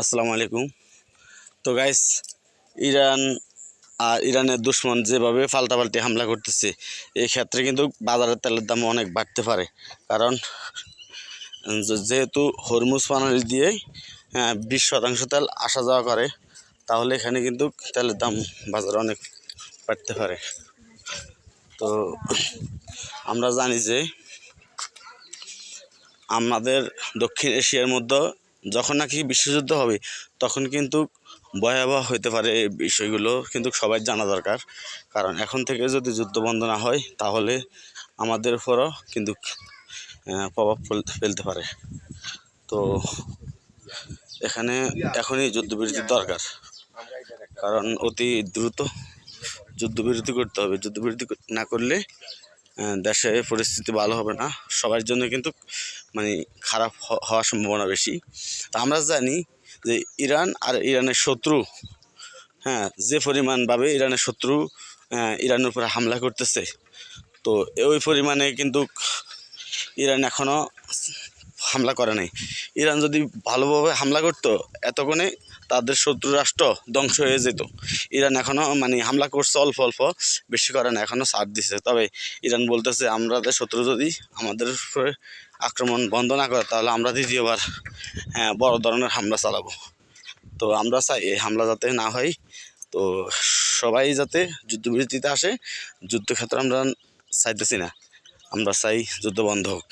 আসসালামু আলাইকুম। তো গাইস ইরান আর ইরানের দুশ্মন যেভাবে পাল্টাপাল্টি হামলা করতেছে এই ক্ষেত্রে কিন্তু বাজারের তেলের দাম অনেক বাড়তে পারে। কারণ যেহেতু হরমুজ পানালি দিয়ে আহ, বিশ শতাংশ তেল আসা যাওয়া করে তাহলে এখানে কিন্তু তেলের দাম বাজারে অনেক বাড়তে পারে। তো আমরা জানি যে আমাদের দক্ষিণ এশিয়ার মধ্যে যখন নাকি বিশ্বযুদ্ধ হবে, তখন কিন্তু ভয়াবহ হতে পারে এই বিষয়গুলো কিন্তু সবাই জানা দরকার। কারণ এখন থেকে যদি যুদ্ধ বন্ধ না হয়, তাহলে আমাদের উপরও কিন্তু প্রভাব ফেল- ফেলতে পারে। তো এখানে এখনই যুদ্ধবিরতির দরকার। কারণ অতি দ্রুত যুদ্ধবিরতি করতে হবে। যুদ্ধবিরতি না করলে দেশে পরিস্থিতি ভালো হবে না। সবার জন্য কিন্তু মানে খারাপ হওয়ার সম্ভাবনা বেশি। তা আমরা জানি যে ইরান আর ইরানের শত্রু হ্যাঁ যে পরিমাণভাবে ইরানের শত্রু আহ, ইরানের উপরে হামলা করতেছে তো ওই পরিমাণে কিন্তু ইরান এখনও হামলা করে নাই। ইরান যদি ভালোভাবে হামলা করতো, এতক্ষণে তাদের শত্রু রাষ্ট্র ধ্বংস হয়ে যেত। ইরান এখনও মানে হামলা করছে অল্প অল্প, বেশি করে না এখনও ছাড় দিছে। তবে ইরান বলতেছে, আমাদের শত্রু যদি আমাদের আক্রমণ বন্ধ না করে, তাহলে আমরা দ্বিতীয়বার হ্যাঁ বড় ধরনের হামলা চালাবো। তো আমরা চাই এই হামলা যাতে না হয়। তো সবাই যাতে যুদ্ধবিরতিতে আসে, যুদ্ধক্ষেত্রে আমরা চাইতেছি না। আমরা চাই যুদ্ধ বন্ধ হোক।